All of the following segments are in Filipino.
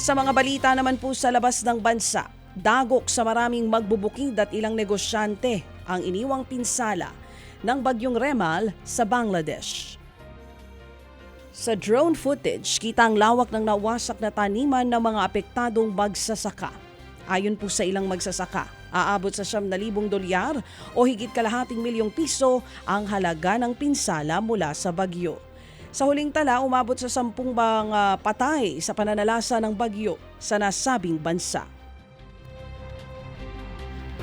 Sa mga balita naman po sa labas ng bansa, dagok sa maraming magbubukid at ilang negosyante ang iniwang pinsala ng bagyong Remal sa Bangladesh. Sa drone footage, kita ang lawak ng nawasak na taniman ng mga apektadong magsasaka. Ayon po sa ilang magsasaka, aabot sa siyam na libong dolyar o higit kalahating milyong piso ang halaga ng pinsala mula sa bagyo. Sa huling tala, umabot sa sampung mga patay sa pananalasa ng bagyo sa nasabing bansa.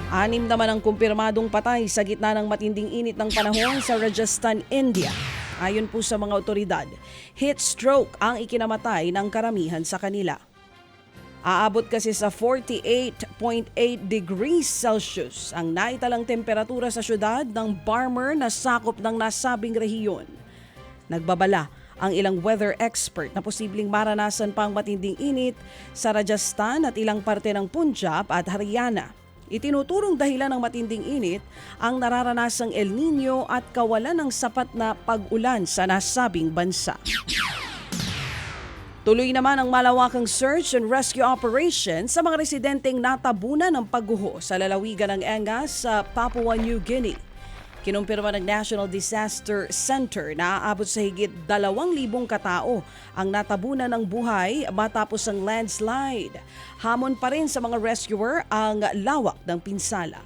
Anim naman ang kumpirmadong patay sa gitna ng matinding init ng panahon sa Rajasthan, India. Ayon po sa mga otoridad, heat stroke ang ikinamatay ng karamihan sa kanila. Aabot kasi sa 48.8 degrees Celsius ang naitalang temperatura sa syudad ng Barmer na sakop ng nasabing rehiyon. Nagbabala ang ilang weather expert na posibleng maranasan pa ang matinding init sa Rajasthan at ilang parte ng Punjab at Haryana. Itinuturong dahilan ng matinding init ang nararanasang El Nino at kawalan ng sapat na pag-ulan sa nasabing bansa. Tuloy naman ang malawakang search and rescue operation sa mga residenteng natabunan ng pagguho sa lalawigan ng Angas sa Papua New Guinea. Kinumpirma ng National Disaster Center na aabot sa higit 2,000 katao ang natabunan ng buhay matapos ang landslide. Hamon pa rin sa mga rescuer ang lawak ng pinsala.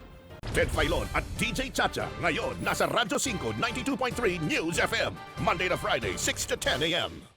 Ted Filon at DJ Chacha. Ngayon, nasa Radyo 5, 92.3 News FM. Monday to Friday, 6 to 10 a.m.